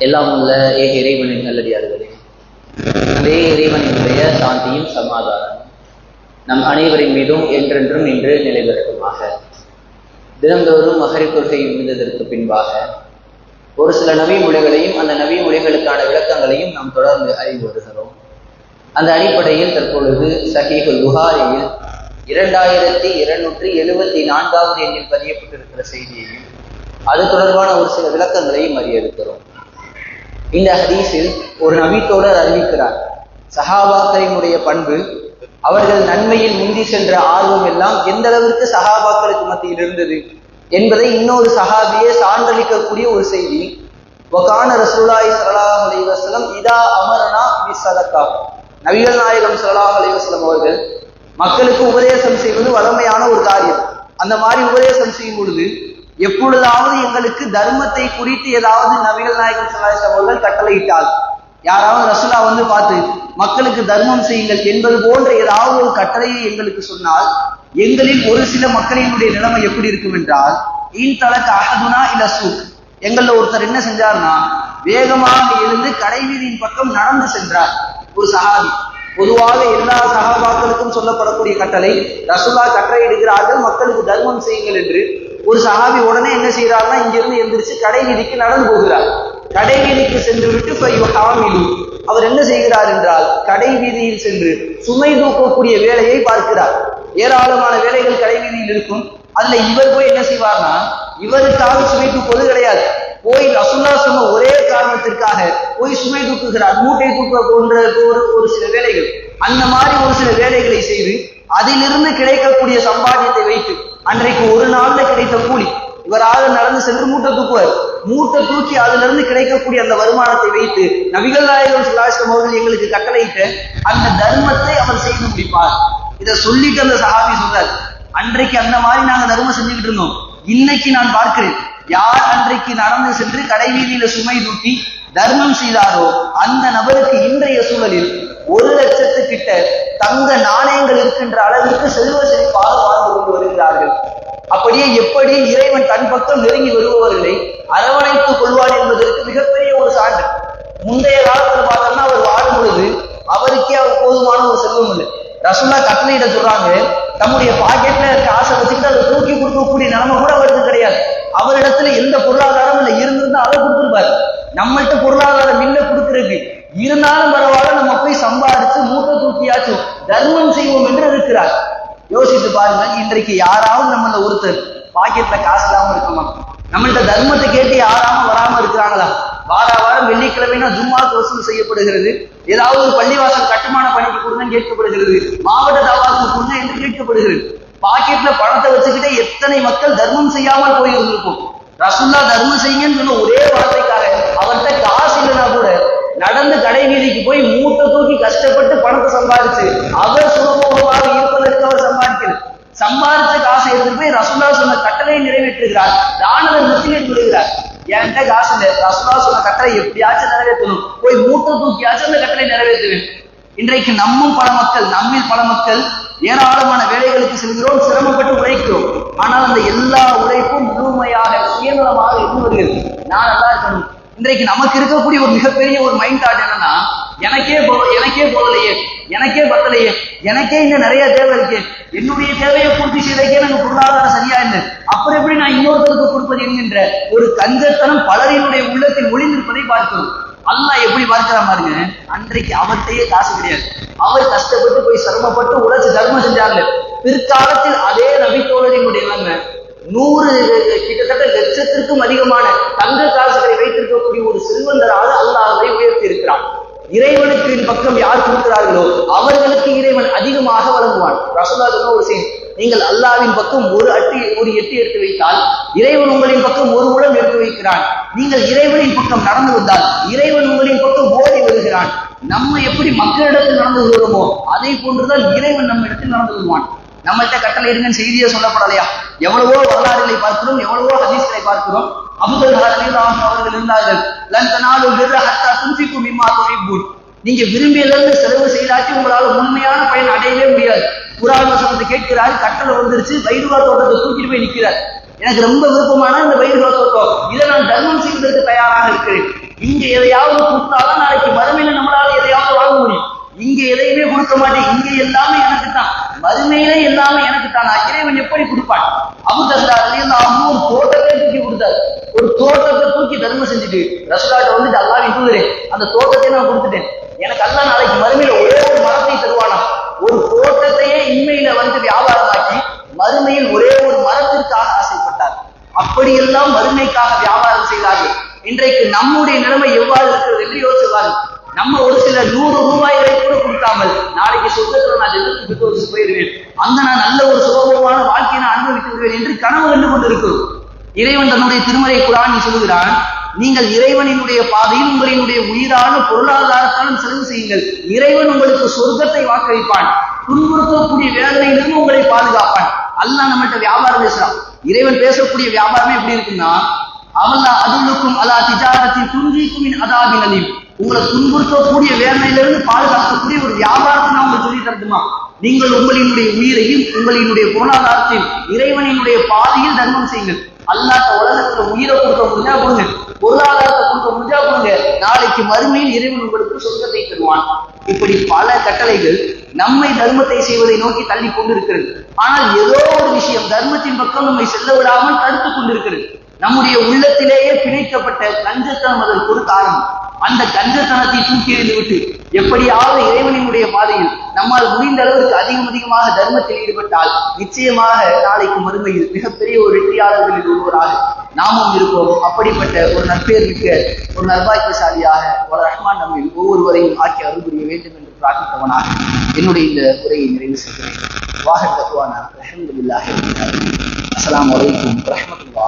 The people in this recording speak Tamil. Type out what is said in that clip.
எல்லாம் உள்ள ஏக இறைவனின் நல்லடியார்களே அதே இறைவனினுடைய சாந்தியும் சமாதானம் நம் அனைவரின் மீதும் என்றென்றும் இன்று நிலைபெறட்டுமாக. தினந்தோறும் மகரி கொள்கை முடிந்ததற்கு பின்பாக ஒரு சில நவி மொழிகளையும் அந்த நவி மொழிகளுக்கான விளக்கங்களையும் நாம் தொடர்ந்து அறிந்து வருகிறோம் அந்த அடிப்படையில் தற்பொழுது சஹீஹுல் புகாரியில் இரண்டாயிரத்தி இருநூற்றி எழுபத்தி நான்காவது எண்ணில் பதியப்பட்டிருக்கிற செய்தியையும் அது தொடர்பான ஒரு சில விளக்கங்களையும் அறிய இருக்கிறோம் இந்த ஹதீஸில் ஒரு நபித்தோடர் அறிவிக்கிறார். சஹாபாக்களினுடைய பண்பு அவர்கள் நன்மையில் முந்தி சென்ற ஆர்வம் எல்லாம் எந்த அளவிற்கு சஹாபாக்களுக்கு மத்தியில் இருந்தது என்பதை இன்னொரு சஹாபியே சான்றளிக்கக்கூடிய ஒரு செய்தி. வகான ரசூலாய் சல்லாஹ் அலைவசலம் இதா அமரனா சதக்கா நபிகள் நாயகம் சல்லாஹ் அலைவசலம் அவர்கள் மக்களுக்கு உபதேசம் செய்வது வளமையான ஒரு காரியம். அந்த மாதிரி உபதேசம் செய்யும் பொழுது எப்பொழுதாவது எங்களுக்கு தர்மத்தை குறித்து ஏதாவது நபிகள் நாயகம் சல்லாஹ் அவர்கள் கட்டளையிட்டால் யாராவது ரசுலா வந்து பார்த்து மக்களுக்கு தர்மம் செய்யுங்கள் என்பது போன்ற ஏதாவது ஒரு கட்டளையை எங்களுக்கு சொன்னால் எங்களில் ஒரு சில மக்களினுடைய நிலைமை எப்படி இருக்கும் என்றால் இன் தலக்கு அகதுனா இல்ல சூக். எங்கள்ல ஒருத்தர் என்ன செஞ்சார்னா வேகமாக எழுந்து கடைவீதியின் பக்கம் நடந்து சென்றார். ஒரு சகாபி பொதுவாக எல்லா சகாபாக்களுக்கும் சொல்லப்படக்கூடிய கட்டளை ரசுல்லா கட்டளை எடுக்கிறார்கள் மக்களுக்கு தர்மம் செய்யுங்கள் என்று. ஒரு சகாபி உடனே என்ன செய்யறாருன்னா இங்கிருந்து எந்திரிச்சு கடை வீதிக்கு நடந்து போகிறார். கடை வீதிக்கு சென்று விட்டு அவர் என்ன செய்கிறார் என்றால் கடை வீதியில் சென்று சுமை தூக்கக்கூடிய வேலையை பார்க்கிறார். ஏராளமான வேலைகள் கடை வீதியில் இருக்கும். அதுல இவர் போய் என்ன செய்வார்னா இவருக்காக சுமை தூக்குவது கிடையாது. போய் ரசுல்லா சொன்ன ஒரே காரணத்திற்காக போய் சுமை தூக்குகிறார் மூட்டை தூக்க போன்ற ஒரு ஒரு சில வேலைகள். அந்த மாதிரி ஒரு சில வேலைகளை செய்து அதிலிருந்து கிடைக்கக்கூடிய சம்பாத்தியத்தை வைத்து அன்றைக்கு ஒரு நாள்ல கிடைத்த கூலி இவராக நடந்து சென்று மூட்டை தூக்குவார். மூட்டை தூக்கி அதுல இருந்து கிடைக்கக்கூடிய அந்த வருமானத்தை வைத்து நபிகள் நாயகம் சுல்லாசம் அவர்கள் எங்களுக்கு கட்டளையிட்ட அந்த தர்மத்தை அவர் செய்து முடிப்பார். இதை சொல்லிட்டு அந்த சகாபி சொல்றார் அன்றைக்கு அந்த மாதிரி நாங்க தர்மம் செஞ்சுக்கிட்டு இருந்தோம். இன்னைக்கு நான் பார்க்கிறேன். யார் அன்றைக்கு நடந்து சென்று கடைவீதியில சுமை தூக்கி தர்மம் செய்தாரோ அந்த நபருக்கு இன்றைய சூழலில் ஒரு லட்சத்து கிட்ட தங்க நாணயங்கள் இருக்கின்ற அளவிற்கு செல்வ செழிப்பாக வாழ்ந்து கொண்டு வருகிறார்கள். அப்படியே எப்படி இறைவன் தன் பக்கம் நெருங்கி வருபவர்களை அரவணைத்துக் கொள்வார் என்பதற்கு மிகப்பெரிய ஒரு சான்று. முந்தைய காலத்துல பார்த்தோம்னா அவர் வாழும் பொழுது அவருக்கே அவர் போதுமான ஒரு செல்வம் இல்லை. ரசுல்லா கட்டளையிட சொல்றாங்க தம்முடைய பாக்கெட்ல இருக்க ஆசை வச்சுக்கிட்டு அதை தூக்கி கொடுக்கக்கூடிய நிலைமை கூட அவருக்கு கிடையாது. அவரிடத்துல எந்த பொருளாதாரம் இல்லை. இருந்திருந்தா அதை கொடுத்துருப்பாரு. நம்மள்ட்ட பொருளாதாரம் இல்ல கொடுத்துருக்கு. இருந்தாலும் பரவாயில்ல நம்ம போய் சம்பாதிச்சு மூத்த தூக்கியாச்சும் தர்மம் செய்வோம் என்று இருக்கிறார். யோசித்து பாருங்க இன்றைக்கு யாராவது நம்மள ஒருத்தர் பாக்கெட்ல காசு இல்லாம இருக்குமா? நம்மள்ட்ட தர்மத்தை கேட்டு யாராம வராம இருக்கிறாங்களா? வார வாரம் வெள்ளிக்கிழமைனா ஜும்மாவுக்கு வசூல் செய்யப்படுகிறது. ஏதாவது ஒரு பள்ளிவாசல் கட்டுமான பணிக்கு கொடுங்க கேட்கப்படுகிறது. மாவட்ட தவாக்கு கொடுங்க என்று கேட்கப்படுகிறது. பாக்கெட்ல பணத்தை வச்சுக்கிட்டே எத்தனை மக்கள் தர்மம் செய்யாமல் போயிருந்திருக்கும் ரசுல்லா தர்மம் செய்யுங்கன்னு சொன்ன ஒரே வார்த்தைக்காக அவர்கிட்ட காசு இல்லைன்னா கூட நடந்து கடை வீதிக்கு போய் மூட்டை தூக்கி கஷ்டப்பட்டு பணத்தை சம்பாதிச்சு அவர் சுகமோகமாக இருப்பதற்கு அவர் சம்பாதிக்கிறது சம்பாதிச்ச காசை எடுத்து போய் ரசுல்லா சொன்ன கட்டளை நிறைவேற்றுகிறார். தானதை தர்மத்தில் விடுகிறார். என்கிட்ட காசு இல்லை. ரசுல்லா சொன்ன கட்டளை எப்படியாச்சும் நிறைவேற்றணும். போய் மூட்டை தூக்கியாச்சும் அந்த கட்டளை நிறைவேற்றுவேன். இன்றைக்கு நம்மும் பல மக்கள் நம்மில் பல மக்கள் ஏராளமான வேலைகளுக்கு செல்கிறோம் சிரமப்பட்டு உழைக்கிறோம். ஆனால் அந்த எல்லா உழைப்பும் முழுமையாக சுயநலமாக இருந்து வருகிறது நான் நல்லா இருக்கணும். இன்றைக்கு நமக்கு இருக்கக்கூடிய ஒரு மிகப்பெரிய ஒரு மைண்ட் தாட் என்னன்னா எனக்கே போ எனக்கே போகலையே எனக்கே பத்தலையே எனக்கே இங்க நிறைய தேவை இருக்கு. என்னுடைய தேவையை பூர்த்தி செய்வதற்கே எனக்கு பொருளாதாரம் சரியா இல்லை. அப்புறம் எப்படி நான் இன்னொருத்தருக்கு கொடுப்பது என்கின்ற ஒரு கஞ்சத்தனம் பலரினுடைய உள்ளத்தில் ஒளிந்திருப்பதை பார்க்கிறோம். அல்லாஹ் எப்படி பார்க்கிற பாருங்க அன்றைக்கு அவர்கிட்டயே காசு கிடையாது. அவர் கஷ்டப்பட்டு போய் சிரமப்பட்டு உழைச்சு தர்மம் செஞ்சாங்க. பிற்காலத்தில் அதே நபித்தோழரினுடைய நிலைமை. நூறு கிட்டத்தட்ட லட்சத்திற்கும் அதிகமான தங்க காசுகளை வைத்திருக்கக்கூடிய ஒரு செல்வந்தராக அல்லாஹை உயர்த்தி இருக்கிறான். இறைவனுக்கு பக்கம் யார் கொடுக்கிறார்களோ அவர்களுக்கு இறைவன் அதிகமாக வழங்குவான். ரசோல்லா சொன்ன ஒரு செய்தி. நீங்கள் அல்லாவின் பக்கம் ஒரு அட்டி ஒரு எட்டு எடுத்து வைத்தால் இறைவன் உங்களின் பக்கம் ஒரு உடம் எடுத்து வைக்கிறான். நீங்கள் இறைவனின் பக்கம் நடந்து வந்தால் இறைவன் உங்களின் பக்கம் ஓடி வருகிறான். நம்ம எப்படி மக்களிடத்தில் நடந்து வருவோமோ அதே போன்றுதான் இறைவன் நம்ம இடத்தில் நடந்து வருவான். நம்மள்கிட்ட கட்டளை இருங்கன்னு செய்தியை சொல்லப்படலையா? எவ்வளவோ வரலாறுகளை பார்க்கிறோம் எவ்வளவோ ஹதீஸ்களை பார்க்கிறோம். அபுதல் அவர்கள் இருந்தார்கள். லன் ஹத்தா துன்ஃபிகு மிம்மா துஹிப்பூன். நீங்க விரும்பியதிலிருந்து செலவு செய்தாட்டி உங்களால உண்மையான பயன் அடையவே முடியாது. குரான் வசனத்தை கேட்கிறார் கட்டளை வந்துருச்சு வைடுவா தோட்டத்தை தூக்கிட்டு போய் நிற்கிறார். எனக்கு ரொம்ப விருப்பமான இந்த வைடுவா தோட்டம். இதை நான் தர்மம் செய்வதற்கு தயாராக இருக்கிறேன். இங்க எதையாவது கொடுத்தாதான் நாளைக்கு மறுமையில நம்மளால எதையாவது வாங்க முடியும். இங்க எதையுமே கொடுக்க மாட்டேன். இங்க எல்லாமே எனக்கு தான். மறுமையில எல்லாமே எனக்கு தான். நான் இறைவன் எப்படி கொடுப்பான்? அமுதந்தாரு ஒரு தோட்டத்தை தூக்கி கொடுத்தாரு. ஒரு தோட்டத்தை தூக்கி தர்மம் செஞ்சுட்டு ரசூலாட்ட வந்துட்டு அல்லாவே தூதுறே அந்த தோட்டத்தை நான் கொடுத்துட்டேன். எனக்கு அல்ல நாளைக்கு மறுமையில மறுமையில் ஒரே ஒரு மரத்திற்காக ஆசைப்பட்டார் அப்படியெல்லாம் மறுமைக்காக வியாபாரம் செய்தார்கள். இன்றைக்கு நம்முடைய நிலைமை எவ்வாறு இருக்கிறது என்று யோசிச்சுவார்கள் நம்ம ஒரு சில நூறு ரூபாய்களை கூட கொடுக்காமல் நாளைக்கு சொர்க்கத்துல நான் எதிர்த்து விட்டு போயிருவேன் அங்க நான் நல்ல ஒரு சுகபமான வாழ்க்கையை நான் அனுபவித்து விடுவேன் என்று கனவு கண்டு கொண்டிருக்கிறோம். இறைவன் தன்னுடைய திருமறை குரான் சொல்லுகிறான் நீங்கள் இறைவனினுடைய பாதையில் உங்களினுடைய உயிரான பொருளாதாரத்தாலும் செலவு செய்யுங்கள். இறைவன் உங்களுக்கு சொர்க்கத்தை வாக்களிப்பான். துன்புறுத்தக்கூடிய வேதனையிலிருந்து உங்களை பாதுகாப்பான். அல்லாஹ் நம்மகிட்ட வியாபாரம் பேசுறான் இறைவன் பேசக்கூடிய வியாபாரமே எப்படி இருக்குன்னா அவல்லா அதுலுக்கும் அலா திஜாரத்தின் துன்றிக்கும் அதாபினலில் உங்களை துன்புறுத்தக்கூடிய வேதனையிலிருந்து பாதுகாக்கக்கூடிய ஒரு வியாபாரத்தை நான் உங்களுக்கு சொல்லி தரட்டுமா? நீங்கள் உங்களினுடைய உயிரையும் உங்களினுடைய பொருளாதாரத்தையும் இறைவனினுடைய பாதையில் தர்மம் செய்யுங்கள். அல்லாத உலகத்துல உயிரை கொடுக்க முடிஞ்சா கொடுங்க. பொருளாதாரத்தை கொடுக்க முடிஞ்சா கொடுங்க நாளைக்கு மறுமையில் இறைவன் உங்களுக்கு சொர்க்கத்தை தருவான். இப்படி பல கட்டளைகள் நம்மை தர்மத்தை செய்வதை நோக்கி தள்ளி கொண்டிருக்கிறது. ஆனால் ஏதோ ஒரு விஷயம் தர்மத்தின் பக்கம் நம்மை செல்ல விடாமல் தடுத்துக் கொண்டிருக்கிறது. நம்முடைய உள்ளத்திலேயே பிணைக்கப்பட்ட கஞ்சத்தனம் அதற்கு ஒரு காரணம். அந்த கஞ்சத்தனத்தை தூக்கி எறிந்து விட்டு எப்படியாவது இறைவனினுடைய பாதையில் நம்மால் முடிந்த அளவிற்கு அதிகம் அதிகமாக தர்மத்தில் ஈடுபட்டால் நிச்சயமாக நாளைக்கு மறுமையில் மிகப்பெரிய ஒரு வெற்றியாளர்களில் ஒருவராக நாமும் இருப்போம். அப்படிப்பட்ட ஒரு நற்பேர் மிக்க ஒரு நர்பாக்கியசாலியாக ஒரு ரஹ்மான் நம்மில் ஒவ்வொருவரையும் ஆக்கி அருள் புரிய வேண்டும் என்று பிரார்த்தித்தவனாக என்னுடைய இந்த உரையை நிறைவு செய்கிறேன். வாகன் தத்துவான அலமதுல்லாஹி அஸ்லாம் வலைக்கும் ரஹமத்துல்லா